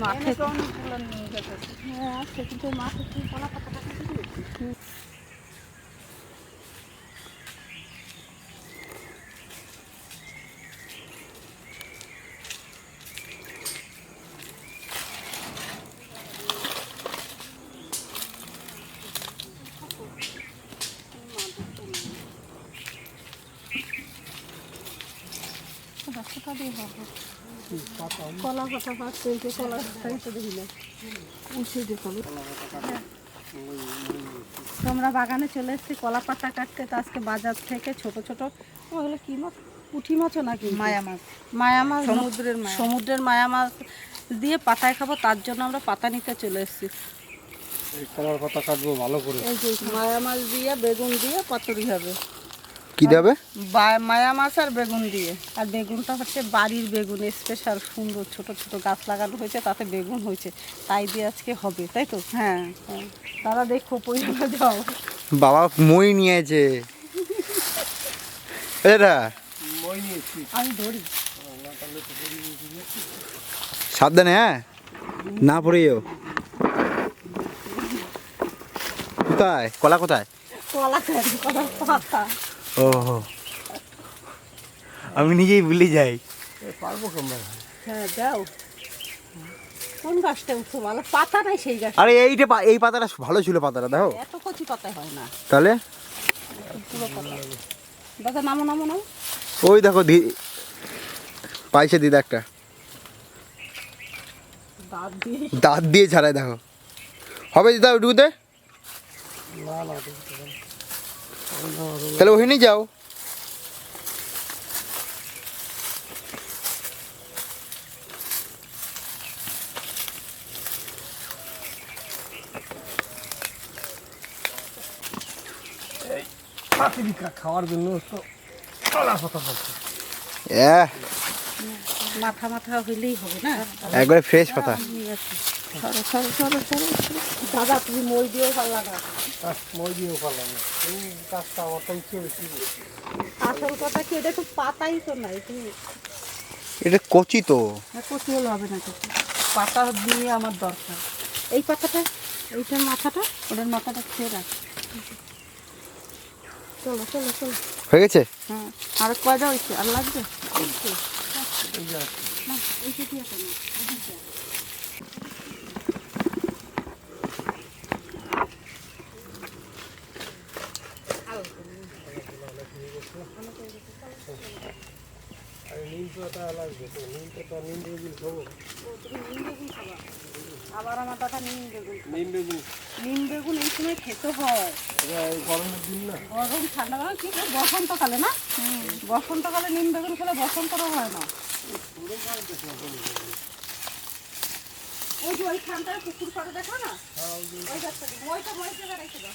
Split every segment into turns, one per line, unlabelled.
মাঠে
নিয়ে গেছে
হ্যাঁ ওই মাঠে তুমি কলা পাতাটা কেটে দিয়েছি রাস্তাটা দিয়ে হবে কলা পাচ্ছে এই কলা খাইতে দেখি না উঠে যে কলা বাগানে চলে এসেছি কলা পাতা কাটতে। তো আজকে বাজার থেকে ছোট ছোট। ওগুলো কি মাছ? পুঁটি মাছও নাকি?
মায়া মাছ।
মায়া মাছ
সমুদ্রের
সমুদ্রের মায়া মাছ দিয়ে পাতায় খাব তার জন্য আমরা পাতা নিতে চলে এসেছি।
এই কলার পাতা কাটবো ভালো করে।
এই যে মায়া মাছ দিয়ে বেগুন দিয়ে পাতুরি হবে।
কি দেবে?
বা- মায়া মাছ আর বেগুন দিয়ে। আর বেগুনটা হচ্ছে বাড়ির বেগুন স্পেশাল সুন্দর ছোট ছোট গাছ লাগানো হয়েছে তাতে বেগুন হয়েছে। তাই দিয়ে আজকে হবে তাই তো? হ্যাঁ হ্যাঁ। তারা দেখো পয়সা যাও
বাবা মই নিয়েছে। এটা
আমি ধরি।
সাবধানে হ্যাঁ? না পড়ে যাও কোথায়? কলা কোথায়?
কলা পাতা।
ও আমি নিজেই ভুলে যাই।
হ্যাঁ যাও কোন গাছটা উঠছো ভালো পাতা নাই সেই গাছ
আরে এইটা পা- এই পাতাটা ভালো ছিল পাতাটা দেখো।
এত কচি পাতা হয় না।
তাহলে?
দাদা নামো নামো নামো।
ওই দেখো দি- পাইছে দিদা একটা।
দাঁত দিয়ে।
দাঁত দিয়ে ছাড়াই দেখো। হবে দিদা ওইটুকুতে তাহলে ওখানেই যাও।
খাওয়ার জন্য তো
মাথা মাথা হইলেই হবে না?
একবারে ফ্রেশ পাতা।
সরো সরো সরো সরো। দাদা তুমি মই দিয়েও ভালো লাগা।
না। আমার তো ইচ্ছে বেশি
আসল কথা কি এটা তো পাতাই তো নাই তুমি
এটা কচি তো।
কচি হলে হবে না কিছু পাতা দিয়ে আমার দরকার। এই পাতাটা এইটার মাথাটা ওটার মাথাটা খেয়ে রাখ। চলো চলো চলো।
হয়ে গেছে?
হ্যাঁ আর কয়টা হয়েছে? আর লাগবে না, এইটা।
নিম পাতা লাগবে তো নিম পাতা নিম বেগুন খাব
আবার আমার দাদা নিম বেগুন
নিম বেগুন।
নিম বেগুন এই সময় খেতে হয়।
এটা গরমের দিন না।
গরম ঠান্ডা বসন্তকালে না? বসন্তকালে নিম বেগুন খেলে বসন্ত রোগ হয় না। ওই যে ওইখানটায় পুকুর পাড়ে দেখো না? ওই গাছটা দিকে, ওইটা ওই জায়গায় রেখে দাও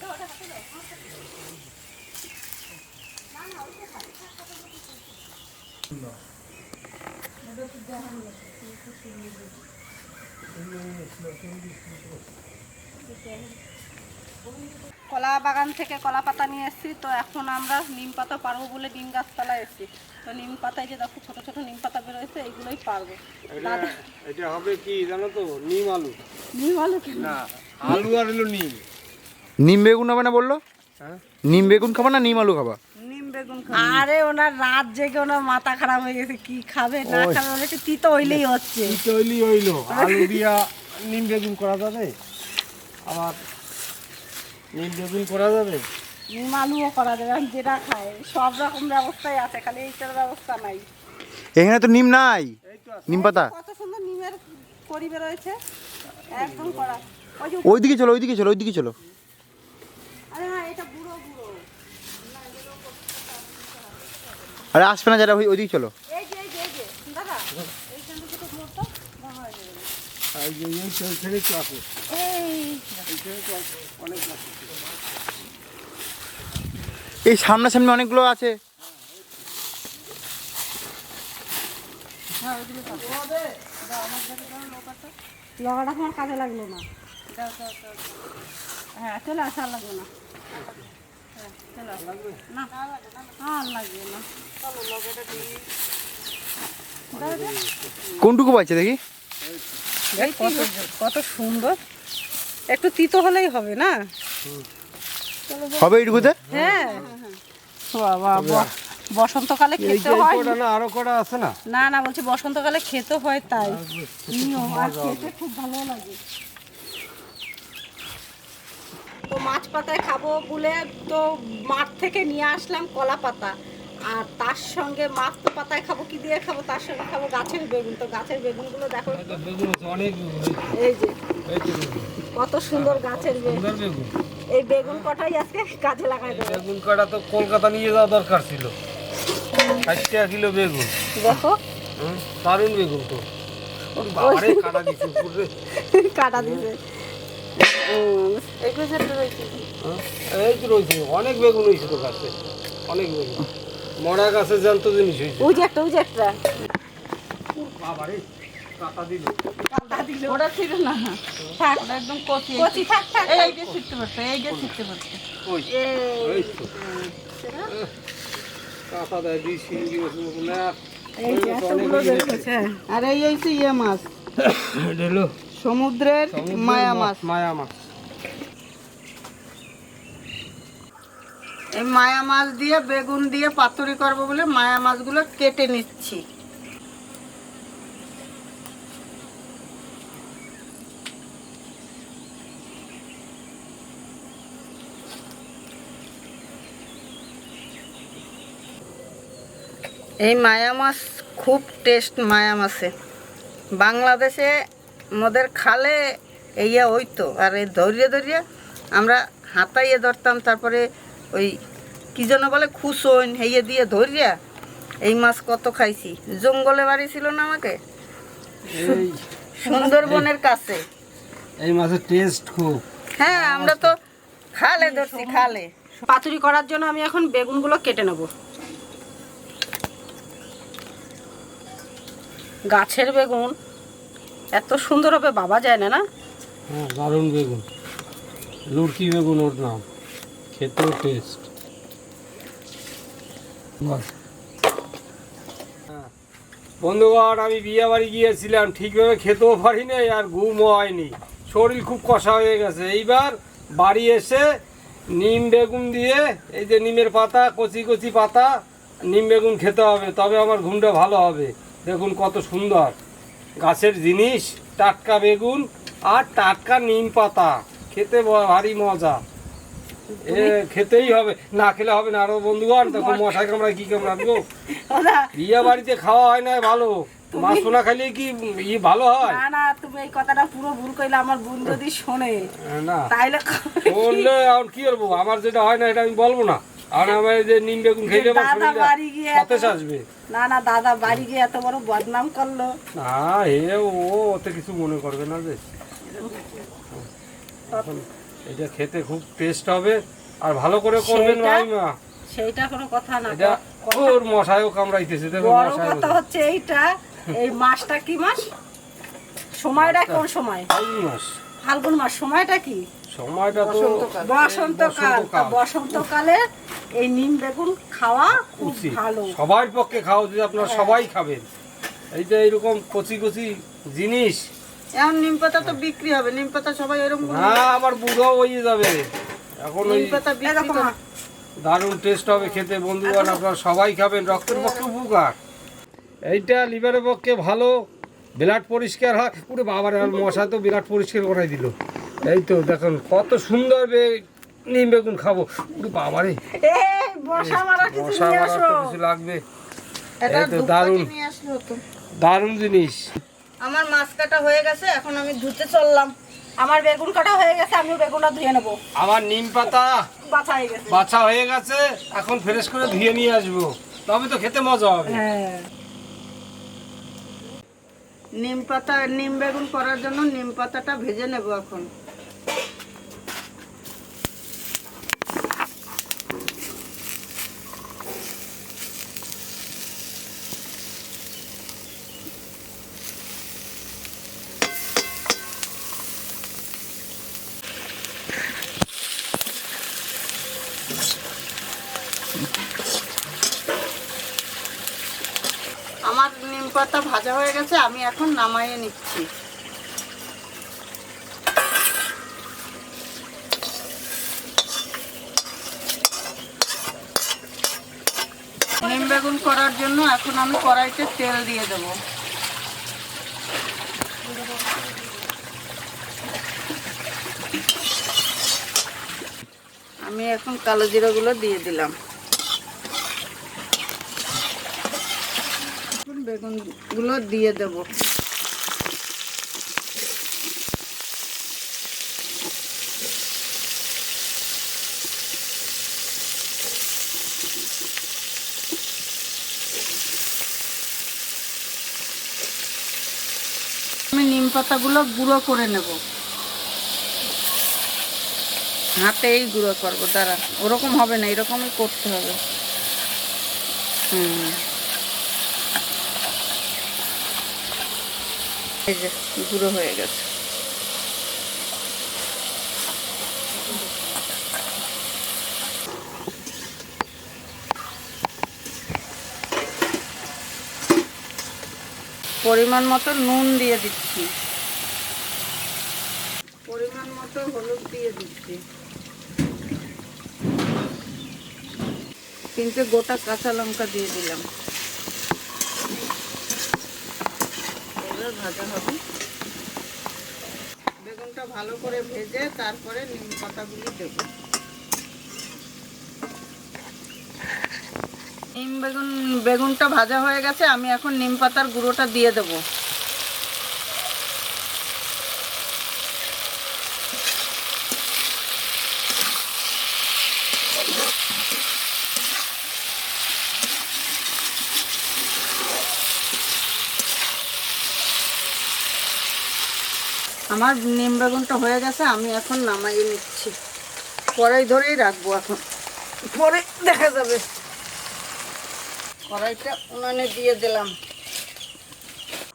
দাও, ওটা হাতে দাও, হাতে দাও। না, না, ওইটা খালি, থাক, থাক, থাক, থাক। কলা বাগান থেকে কলা পাতা নিয়ে এসেছি তো এখন আমরা নিম পাতা পারব বলে নিম গাছতলায় এসেছি। তো নিম পাতায় যে দেখো ছোট ছোট নিম পাতা বেরোয়েছে এইগুলোই পারব।
এটা হবে কি জানো তো? নিম আলু।
নিম আলু কেন?
না আলু আর হলো নিম।
নিম বেগুন হবে না বলল?
হ্যাঁ?
নিম বেগুন খাবা না নিম আলু খাবা?
আরে ওনার রাত জেগে ওনার মাথা খারাপ হয়ে গেছে কি খাবে? না খাবে ওনার একটু তিতো হইলেই হচ্ছে।
তৈলি হইল। আলু দিয়া নিম বেগুন করা যাবে? আবার নিম বেগুন করা যাবে?
নিম আলুও করা যাবে যেটা খায় সব রকম ব্যবস্থাই আছে খালি এইটার ব্যবস্থা নাই।
এখানে তো নিম নাই। নিম পাতা।
কত সুন্দর নিমের করি বেরোয়েছে একদম করা
ওইদিকে চলো ওইদিকে চলো ওইদিকে চলো।
আরে না এটা বুড়ো বুড়ো
আরে আসবে না যারা ওই ওইদিকে চলো।
এই হয়ে
সামনাসামনি অনেকগুলো আছে।
লগাটা আমার কাজে লাগল না। হ্যাঁ চলে আসা আর লাগবে না।
কোনটুকু পাইছে দেখি?
কত কত সুন্দর। একটু তিতো হলেই হবে না?
হবে এইটুকুতে?
হ্যাঁ। বাবা বসন্তকালে খেতে হয়।
না আরও কটা আছে না?
না না বলছি বসন্তকালে খেতে হয় তাই। নিয়ম, আর খেতে খুব ভালো লাগে। তো মাছ পাতায় খাব বলে তো মাঠ থেকে নিয়ে আসলাম কলা পাতা। আর তার সঙ্গে মাছ তো পাতায় খাব কি দিয়ে খাব? তার সঙ্গে খাব গাছের বেগুন। তো গাছের বেগুনগুলো দেখো।
অনেক
এই যে। কত সুন্দর গাছের বেগুন। এই বেগুন কটাই আজকে কাজে লাগাই দেবো?
বেগুন কাটা তো কলকাতা নিয়ে যাওয়া দরকার ছিল। ষাট টাকা কিলো বেগুন।
দেখো।
দারুণ বেগুন তো। কাটা দিচ্ছে
কাটা উম, এই
তো রয়েছে অনেক বেগুন হয়েছে তো গাছে অনেক বেগুন মরা গাছে জ্যান্ত জিনিস হয়েছে
ওই যে একটা ওই যে একটা
বাবারে কাটা দিল
ওটা ছিল না থাক একদম কচি কচি থাক থাক এই যে ছিটতে পারতো এই যে ছিটতে পারতো
ওই এই তো কাটা দেয় দুই সিঙ্গি মতো না
এই যে এতগুলো দেখেছে আর এই হচ্ছে ইয়ে মাছ।
হলো
সমুদ্রের মায়া মাছ।
মায়া মাছ।
এই মায়া মাছ দিয়ে বেগুন দিয়ে পাতুরি করব বলে মায়া মাছগুলো কেটে নিচ্ছি। এই মায়া মাছ খুব টেস্ট মায়া মাছে। বাংলাদেশে মোদের খালে এইয়া হইতো। আর এই ধরিয়ে ধরিয়ে আমরা হাতাইয়ে ধরতাম তারপরে ওই কি যেন বলে খুসইন হেয়ে দিয়ে ধরিয়া এই মাছ কত খাইছি। জঙ্গলে বাড়ি ছিল না আমাকে? সুন্দরবনের কাছে।
এই মাছের টেস্ট খুব।
হ্যাঁ আমরা তো খালে ধরছি খালে। পাতুরি করার জন্য আমি এখন বেগুনগুলো কেটে নেব। গাছের বেগুন এত সুন্দর হবে, বাবা যায় না না?
হ্যাঁ দারুণ বেগুন। লুড়কি বেগুন ওর নাম। খেতেও টেস্ট বন্ধুগণ, আমি বিয়ে বাড়ি গিয়েছিলাম, ঠিকভাবে খেতেও পারি আর ঘুমও হয়নি। শরীর খুব কষা হয়ে গেছে। এইবার বাড়ি এসে নিম বেগুন দিয়ে, এই যে নিমের পাতা, কচি কচি পাতা, নিম বেগুন খেতে হবে, তবে আমার ঘুমটা ভালো হবে। দেখুন কত সুন্দর। গাছের জিনিস টাটকা বেগুন আর টাটকা নিম পাতা। খেতে ভারী মজা। এ খেতেই হবে। না খেলে হবে না। আরও বন্ধুগণ দেখো মশাই কামড়ায় কি কামড়া কামড়াবো বিয়ে বাড়িতে খাওয়া হয় না ভালো। মাছ সোনা খাইলে কি ই ভালো হয়?
না না তুমি এই কথাটা পুরো ভুল কইলে। আমার বোন যদি শোনে
না।
তাইলে
বললে এখন কি করব? আমার যেটা হয় না এটা আমি বলব না। আর আমার এই যে নিম বেগুন খেলে
দাদা বাড়ি গিয়ে
সতেজ আসবে।
না না দাদা বাড়ি গিয়ে এত বড় বদনাম করল।
না হে ও ওতে কিছু মনে করবে না যে। এটা খেতে খুব টেস্ট হবে আর ভালো করে করবেন
সেইটা-
মাইমা।
সেইটা কোনো কথা না
এটা ওর মশাইও কামড়াইতেছে দেখো
বড় কথা হচ্ছে এইটা এই মাসটা কি মাস? সময়টা কোন সময়?
ফাল্গুন মাস।
ফাল্গুন মাস সময়টা কি?
সময়টা তো
বসন্তকাল।
বসন্তকালে
এই নিম বেগুন খাওয়া খুব
উচিত
ভালো।
সবার পক্ষে খাওয়া যদি আপনারা সবাই খাবেন এই যে এইরকম কচি কচি জিনিস।
এখন নিম পাতা তো বিক্রি হবে নিম পাতা সবাই এরকম
না আমার বুড়ো হয়ে যাবে। এখন
নিম পাতা বিক্রি
দারুণ টেস্ট হবে খেতে বন্ধুগণ আপনারা সবাই খাবেন রক্তের পক্ষে উপকার। এইটা লিভারের পক্ষে ভালো ব্লাড পরিষ্কার হয়। পুরো বাবার আর মশা তো বিরাট পরিষ্কার করাই দিল। এই তো দেখুন কত সুন্দর নিম বেগুন খাব। বাবারে
বর্ষা মারা কিছু
মশা লাগবে। এই তো দারুণ। জিনিস।
আমার মাছ কাটা হয়ে গেছে এখন আমি ধুতে চললাম। আমার বেগুন কাটা হয়ে গেছে আমি বেগুনটা ধুয়ে নেব।
আমার নিম পাতা
বাছা হয়ে গেছে।
বাছা হয়ে গেছে এখন ফ্রেশ করে ধুয়ে নিয়ে আসব। তবে তো খেতে মজা হবে।
হ্যাঁ। নিম পাতা নিম বেগুন করার জন্য নিম পাতাটা ভেজে নেব এখন। আমার নিম
পাতা ভাজা হয়ে গেছে, আমি এখন নামাইয়ে নিচ্ছি। নিম বেগুন করার জন্য এখন আমি কড়াইতে তেল দিয়ে দেবো। আমি এখন কালো জিরাগুলো দিয়ে দিলাম। বেগুনগুলো দিয়ে দেবো। আমি নিম পাতাগুলো গুঁড়ো করে নেব। হাতেই গুঁড়ো করব, দাঁড়া। ওরকম হবে না, এরকমই করতে হবে। হুম। এই যে, গুঁড়ো হয়ে গেছে। পরিমাণ মতো নুন দিয়ে দিচ্ছি। পরিমাণ মতো হলুদ দিয়ে দিচ্ছি। তিনটে গোটা কাঁচা লঙ্কা দিয়ে দিলাম। এবার ভাজা হবে। বেগুনটা ভালো করে ভেজে তারপরে নিম পাতাগুলি দেবো। নিম বেগুন, বেগুনটা ভাজা হয়ে গেছে, আমি এখন নিম পাতার গুঁড়োটা দিয়ে দেবো। আমার নিম বেগুনটা হয়ে গেছে আমি এখন নামাইয়ে নিচ্ছি। কড়াই ধরেই রাখব এখন। পরে দেখা যাবে। কড়াইটা উনানে দিয়ে দিলাম।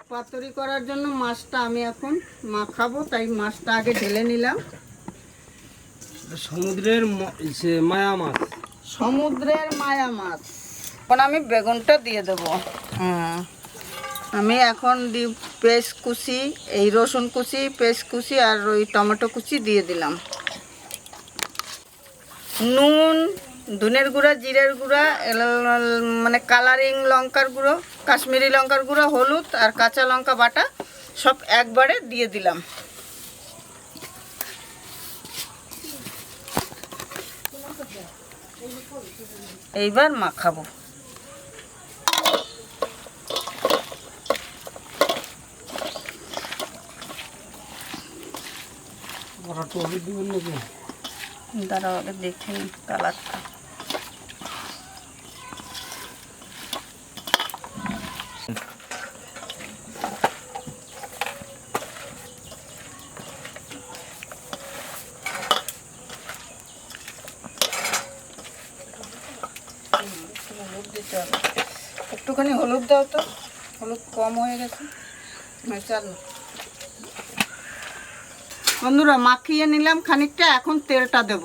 পাতুরি করার জন্য মাছটা আমি এখন মাখাবো তাই মাছটা আগে ঢেলে নিলাম।
সমুদ্রের মায়া মাছ।
সমুদ্রের মায়া মাছ। এখন আমি বেগুনটা দিয়ে দেবো। হ্যাঁ। আমি এখন পেস্ট কুচি, এই রসুন কুচি, পেস্ট কুচি আর ওই টমেটো কুচি দিয়ে দিলাম। নুন, ধনের গুঁড়া, জিরের গুঁড়া মানে কালারিং লঙ্কার গুঁড়ো, কাশ্মীরি লঙ্কার গুঁড়ো, হলুদ আর কাঁচা লঙ্কা বাটা সব একবারে দিয়ে দিলাম। এইবার মাখাবো
ওরা টবে দিবেন নাকি
দাঁড়াও আগে দেখে নিই কালারটা। একটুখানি হলুদ দাও তো হলুদ কম হয়ে গেছে। চাল বন্ধুরা, মাখিয়ে নিলাম খানিকটা, এখন তেলটা দেব।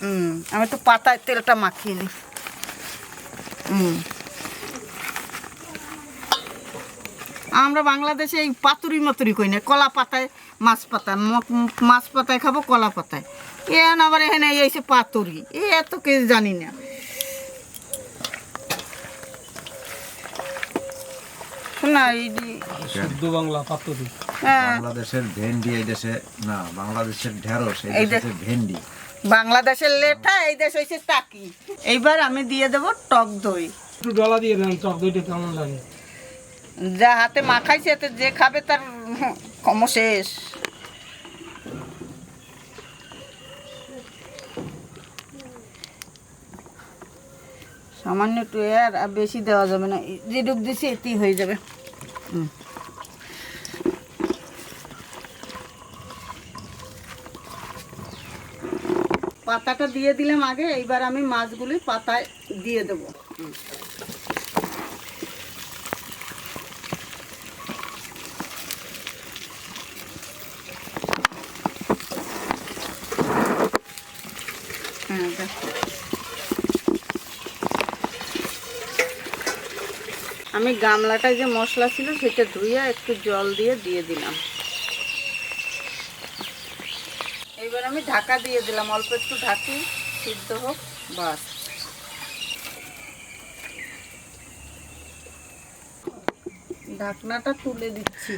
হুম আমি একটু পাতায় তেলটা মাখিয়ে নিই। হুম আমরা বাংলাদেশে এই পাতুরি মাতুরি কই না, কলা পাতায়, মাছ পাতায় মাছ পাতায় খাব, কলা পাতায়। এ আবার এখানে এইসে পাতুরি, এ এত কে জানি না। শোনা এই যে-
শুদ্ধ বাংলা পাত্রটি
হ্যাঁ।
বাংলাদেশের ভেন্ডি এই দেশে না বাংলাদেশের ঢেঁড়স এই
এই
দেশে ভেন্ডি।
বাংলাদেশের লেঠা এই দেশ হয়েছে টাকি। এইবার আমি দিয়ে দেব টক দই।
একটু ডলা দিয়ে দেন টক দইটা কেমন লাগে?
যা হাতে মাখাইছে এতে যে খাবে তার কম শেষ। সামান্য একটু আর আর বেশি দেওয়া যাবে না। যেটুক দিছি এতেই হয়ে যাবে। পাতাটা দিয়ে দিলাম আগে এইবার আমি মাছগুলি পাতায় দিয়ে দেবো হ্যাঁ দেখ
আমি গামলাটায় যে মশলা ছিল সেটা ধুয়ে একটু জল দিয়ে দিয়ে দিলাম। এবার আমি ঢাকা দিয়ে দিলাম অল্প একটু ঢাকি সিদ্ধ হোক বাস। ঢাকনাটা তুলে দিচ্ছি।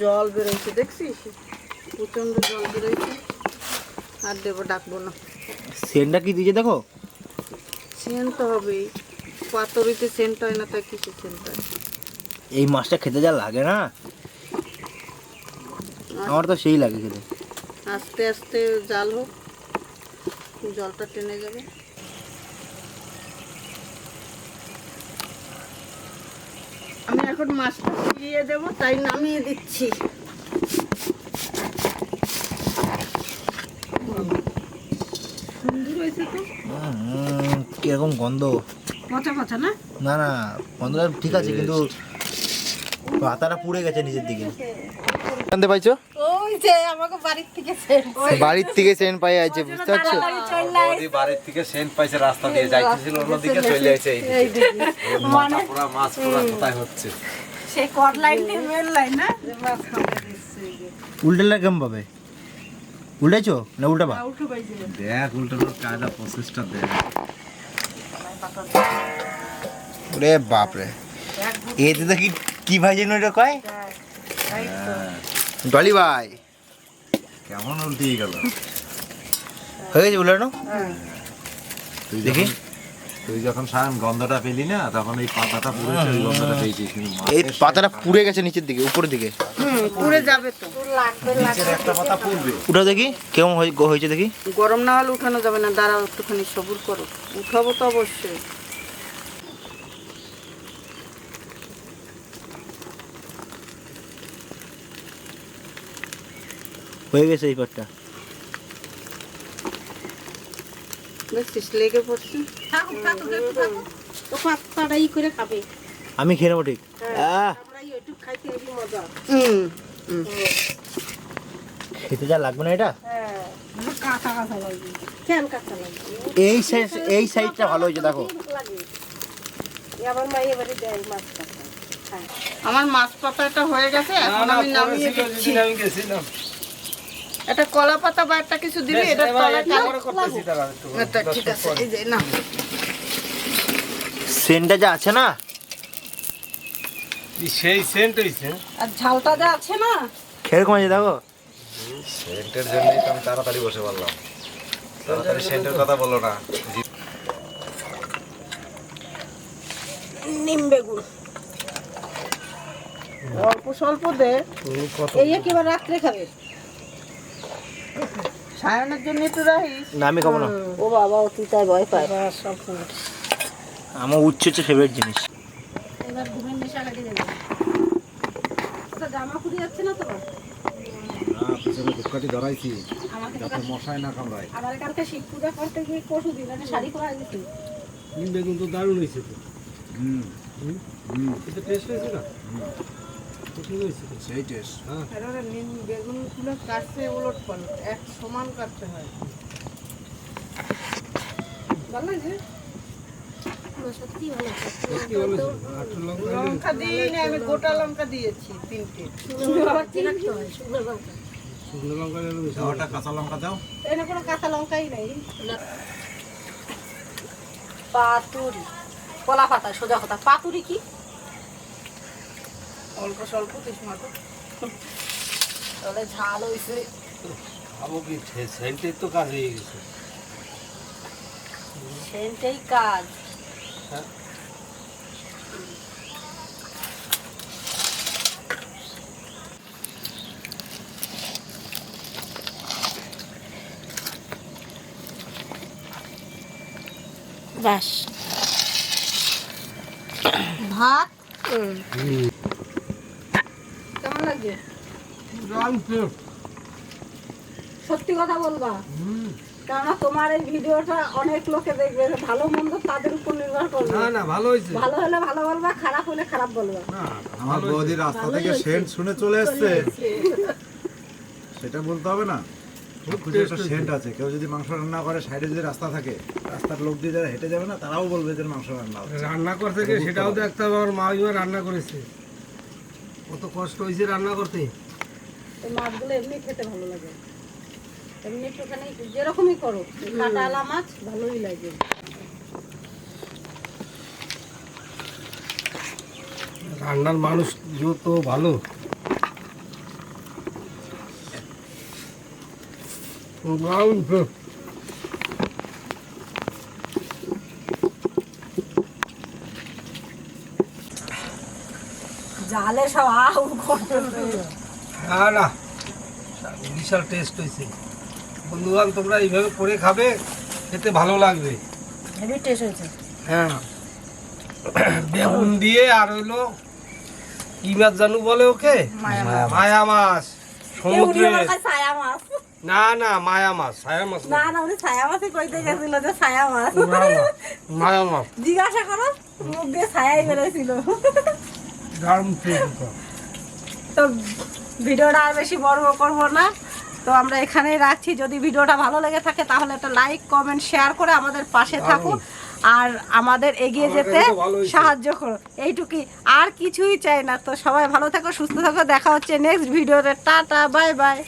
জল বেরোচ্ছে দেখছিস? প্রচণ্ড জল বেরোচ্ছে। আর দেবো ডাকবো না।
সেনটা কি দিয়েছে দেখো?
সেন তো হবেই। পাতরিতে সেন্ট হয় না তাই কিছু সেন্ট হয়?
এই মাছটা খেতে যা লাগে না? আমার তো সেই লাগে খেতে।
আস্তে আস্তে জাল হোক জলটা টেনে যাবে। আমি এখন মাছটা দিয়ে দেবো তাই নামিয়ে দিচ্ছি। সুন্দর হয়েছে তো।
কীরকম গন্ধ।
পচা পচা না?
না না ঠিক আছে কিন্তু পাতাটা পুড়ে গেছে নিচের দিকে। জানতে পাইছো?
ওই যে আমাকে বাড়ির থেকে সেন্ট
বাড়ির থেকে সেন্ট পাই আছে বুঝতে পারছ?
বাড়ির থেকে সেন্ট পাইছে রাস্তা দিয়ে যাইতেছিল অন্যদিকে চলে যাচ্ছে এই পুরা মাছ পুরা কোথায় হচ্ছে?
সেই কট লাইন মেন লাইন না? যে মাছ খাবে।
উল্টেলে কেমন পাবে? উল্টাইছো? না উল্টাবা?
বাইজে
দেখ উল্টানোর কায়দা প্রসেসটা দেখ।
ওরে বাপ রে এতে তো কি কি ভাই যেন এটা কয়? ডলি ভাই।
কেমন উল্টিয়ে গেল?
হয়ে গেছে উল্টানো?
তুই
দেখি।
তুই যখন সায়ন গন্ধটা পেলি না তখন এই পাতাটা ওই গন্ধটা পেয়েছিস
এই পাতাটা পুড়ে গেছে নিচের দিকে উপরের দিকে।
পুড়ে যাবে তো।
নিচের একটা পাতা পুড়বে।
উঠা দেখি কেমন হয়ে- হয়েছে দেখি।
গরম না হলে উঠানো যাবে না দাঁড়াও একটুখানি সবুর করো। উঠাবো তো অবশ্যই।
হয়ে গেছে এই পাটটা।
দেখছিস লেগে পড়ছে। তো পাত্তাটাই করে খাবে।
আমি খেয়ে নেব ঠিক।
হুম
খেতে যা লাগবে না এটা?
কাঁচা কাঁচা লাগবে। কেন কাঁচা লাগবে?
এই সাইড এই সাইডটা ভালো হয়েছে দেখো।
আমার মাছ পাতা। আমার মাছ পাতাটা হয়ে গেছে এখন আমি নামিয়ে দিচ্ছি।
আমি গেছিলাম।
এটা কলা পাতা বা একটা কিছু দিবি এটা
একটু
ঠিক আছে এই যে না
সেন্টটা যা আছে না?
সেই সেন্ট হইছে
আর ঝালটা যা আছে না?
সেরকম আছে দেখো?
সেন্টের জন্যই তো আমি তাড়াতাড়ি বসে বললাম তাড়াতাড়ি সেন্টের কথা বলো না।
নিম বেগুন। অল্প স্বল্প দে। এই একেবারে রাত্রে খাবে। সায়নের জন্য একটু রাখিস
না আমি খাব না।
ও বাবা ও তুই তাই ভয় পায়।
আমার উচ্চ হচ্ছে ফেভারিট জিনিস।
এবার ঘুমের নেশা কাটিয়ে যাবে জামা খুলে যাচ্ছে না তো?
না পিছনে ধূপকাঠি ধরাইছি। যাতে মশাই না কামড়ায়।
কালকে শিব পূজা করতে গিয়ে কষু একটা শাড়ি পরা গেছে।
বেগুন তো দারুণ হয়েছে তো।
হুম। হুম।
এটা টেস্ট হয়েছে না?
বেগুনগুলো কাটতে পালট এক সমান কাটতে হয়। ভালো লাগছে
লঙ্কা
আমি গোটা লঙ্কা দিয়েছি তিনটে।
শুকনো লঙ্কা
ওটা কাঁচা লঙ্কা দাও।
এনে কোনো কাঁচা লঙ্কাই নাই। পাতুরি। কলা পাতা সোজা কথা। পাতুরি কি? অল্প স্বল্প দিস মাত্র। তাহলে ঝাল হয়েছে
খাব কি? সেন্টের তো কাজ হয়ে গেছে।
সেটাই কাজ।
হ্যাঁ।
ব্যাস। ভাত? লাগছে সত্যি কথা বলবা? কেননা তোমার এই ভিডিওটা অনেক লোকে দেখবে ভালো মন্দ তাদের উপর নির্ভর করবে।
না না ভালো হয়েছে।
ভালো হলে ভালো বলবা খারাপ হলে খারাপ বলবা।
আমার বৌদি রাস্তা থেকে সেন্ট শুনে চলে এসছে। সেটা বলতে হবে না। একটা সেন্ট আছে। কেউ যদি মাংস রান্না করে সাইডে যদি রাস্তা থাকে রাস্তার লোক দিয়ে যারা হেঁটে যাবে না তারাও বলবে যে মাংস রান্না হচ্ছে।
রান্না করতে গিয়ে সেটাও দেখতে হবে। আমার মা রান্না করেছে। কত কষ্ট হয়েছে রান্না করতে।
এই মাছগুলো এমনি খেতে ভালো লাগে। এমনি একটুখানি যেরকমই করো এই কাঁটালা মাছ ভালোই লাগে।
রান্নার মানুষ যত ভালো।
জালে সব আউ
না না। বিশাল টেস্ট হয়েছে। বন্ধুগণ তোমরা এইভাবে করে খাবে খেতে ভালো লাগবে।
হেভি টেস্ট হয়েছে।
হ্যাঁ। বেগুন দিয়ে আর হইল কি মাছ জানু বলে ওকে? মায়া মাছ।
মাছ।
না না মায়া মাছ ছায়া মাছ না।
না উনি ছায়া মাছই কইতে গেছিল যে ছায়া মাছ।
মায়া মাছ
জিজ্ঞাসা করো মুখ দিয়ে ছায়াই বেরোছিল তো ভিডিওটা আর বেশি বড় করব না। তো আমরা এখানেই রাখছি। যদি ভিডিওটা ভালো লেগে থাকে তাহলে একটা লাইক কমেন্ট শেয়ার করে আমাদের পাশে থাকুন। আর আমাদের এগিয়ে যেতে। সাহায্য করো এইটুকুই আর কিছুই চাই না। তো সবাই ভালো থাকো সুস্থ থাকো। দেখা হচ্ছে নেক্সট ভিডিওতে টাটা বাই বাই